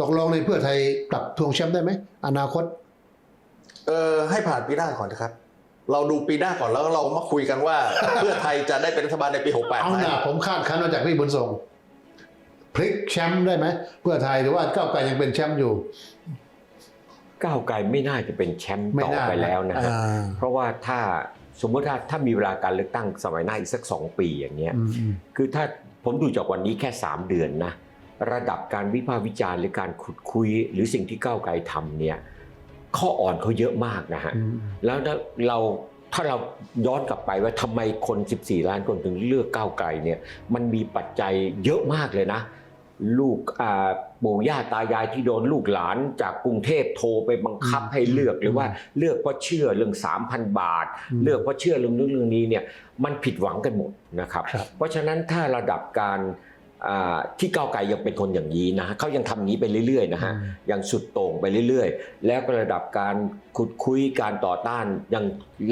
ตกลงในเพื่อไทยกลับทวงแชมป์ได้ไหมอนาคต เออให้ผ่านปีหน้าก่อนนะครับ เราดูปีหน้าก่อนแล้วเรามาคุยกันว่า เพื่อไทยจะได้เป็นรัฐบาลในปี68เอาไหมหน่าผมคาดคั้นมาจากพี่บุญส่งพลิกแชมป์ได้ไหมเพื่อไทยหรือว่าก้าวไกลยังเป็นแชมป์อยู่ ก้าวไกลไม่น่าจะเป็นแชมป์ไม่ต่อน่าไปแล้วนะฮะอ่า เพราะว่าถ้าสมมติถ้าถ้ามีเวลาการเลือกตั้งสมัยหน้าอีกสักสองปีอย่างเงี้ย อืมอืม คือถ้าผมดูจากวันนี้แค่ 3 เดือนนะ ระดับการวิพากษ์วิจารณ์หรือการขุดคุย หรือสิ่งที่ก้าวไกลทำเนี่ยข้ออ่อนเขาเยอะมากนะฮะอืมแล้วถ้าเราถ้าเราย้อนกลับไปว่าทำไมคน 14 ล้านคนถึงเลือกก้าวไกลเนี่ยมันมีปัจจัยเยอะมากเลยนะ ลูกอ่าปู่ย่าตายายที่โดนลูกหลานจากกรุงเทพโทรไปบังคับให้เลือกหรือว่าเลือกเพราะเชื่อเรื่อง 3,000 บาท เลือกเพราะเชื่อเรื่องนู้นเรื่องนี้เนี่ยมันผิดหวังกันหมดนะครับครับเพราะฉะนั้นถ้าระดับการอ่า ที่ก้าวไกลยังเป็นคนอย่างนี้นะเขายังทำอย่างนี้ไปเรื่อยๆนะฮะอืมยังสุดโต่งไปเรื่อยๆ แล้วก็ระดับการขุดคุยการต่อต้านยัง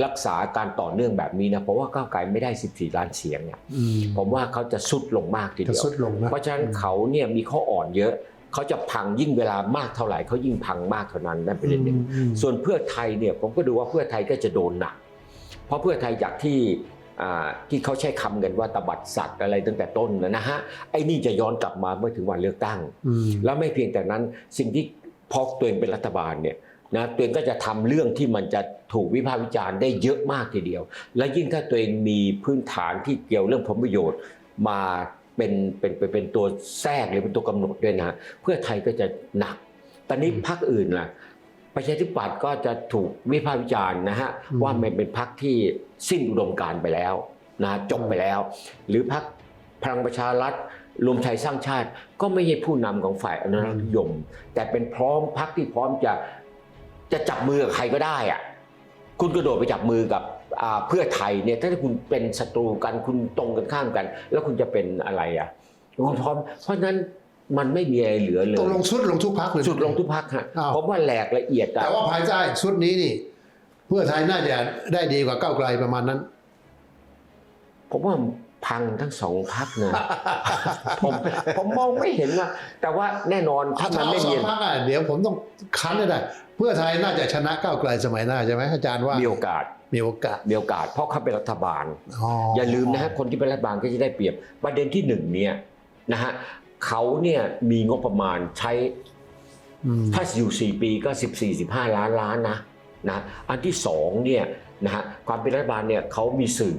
รักษาการต่อเนื่องแบบนี้นะเพราะว่าก้าวไกลไม่ได้ 14 ล้านเสียงเนี่ยอืมผมว่าเขาจะสุดลงมากทีจะเดียวสุดลงนะเพราะฉะนั้นเขาเนี่ยมีข้ออ่อนเยอะเขาจะพังยิ่งเวลามากเท่าไหร่เขายิ่งพังมากเท่านั้นนั่นเป็นเรื่องหนึ่งอืมส่วนเพื่อไทยเนี่ยผมก็ดูว่าเพื่อไทยก็จะโดนหนักเพราะเพื่อไทยจากที่อ่า ที่เขาใช้คำกันว่าตบัดสัตว์อะไรตั้งแต่ต้นนะฮะไอ้นี่จะย้อนกลับมาเมื่อถึงวันเลือกตั้งอืมแล้วไม่เพียงแต่นั้นสิ่งที่พอตัวเองเป็นรัฐบาลเนี่ยนะตัวเองก็จะทำเรื่องที่มันจะถูกวิพากษ์วิจารณ์ได้เยอะมากทีเดียว และยิ่งถ้าตัวเองมีพื้นฐานที่เกี่ยวเรื่องผลประโยชน์มาเป็นเป็นเป็นเป็นตัวแทรกหรือเป็นตัวกำหนดด้วยนะเพื่อไทยก็จะหนักตอนนี้พรรคอื่นล่ะ ประชาธิปัตย์ก็จะถูกวิพากษ์วิจารณ์นะฮะอืมว่ามันเป็นพรรคที่สิ้นอุดมการณ์ไปแล้วนะจบไปแล้ว หรือพรรคพลังประชารัฐรวมไทยสร้างชาติ ก็ไม่ใช่ผู้นำของฝ่ายอนุรักษ์นิยม แต่เป็นพร้อมพรรคที่พร้อมจะจะจับมือกับใครก็ได้อะคุณกระโดดไปจับมือกับอ่าเพื่อไทยเนี่ยถ้าคุณเป็นศัตรูกันคุณตรงกันข้ามกัน แล้วคุณจะเป็นอะไรอะคุณพร้อมเพราะฉะนั้น มันไม่มีอะไรเหลือเลยตกลงสุดลงทุกพักเลยสุดลงทุกพักฮะอ้าวผมว่าแหลกละเอียดอะแต่ว่าภายใต้ชุดนี้นี่ เพื่อไทยน่าจะได้ดีกว่าก้าวไกลประมาณนั้น ผมว่าพังทั้งสองพักนะผมผมมองไม่เห็นนะแต่ว่าแน่นอนถ้ามันไม่สอมีงพักอะเดี๋ยวผมต้องคันเลยได้ เพื่อไทยน่าจะชนะก้าวไกลสมัยหน้าใช่ไหมอาจารย์ว่ามีโอกาสมีโอกาสมีโอกาส เพราะเขาเป็นรัฐบาลอ๋ออย่าลืมนะฮะคนที่เป็นรัฐบาลก็จะได้เปรียบประเด็นที่หนึ่งเนี่ยนะฮะ เขาเนี่ยมีงบประมาณใช้อืมถ้าอยู่ 4 ปีก็ 14 15 ล้านล้านนะนะอันที่สองเนี่ยนะฮะความเป็นรัฐบาลเนี่ยเขามีสื่อ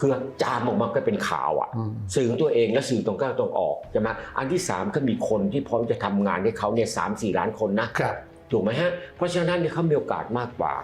คือจามออกมาก็เป็นข่าวอะอืมสื่อของตัวเองและสื่อตรงก้าวตรงออกใช่ไหมอันที่สามก็มีคนที่พร้อมจะทำงานให้เขาเนี่ยสามสี่ล้านคนนะครับถูกไหมฮะเพราะฉะนั้นเนี่ยเขามีโอกาสมากกว่า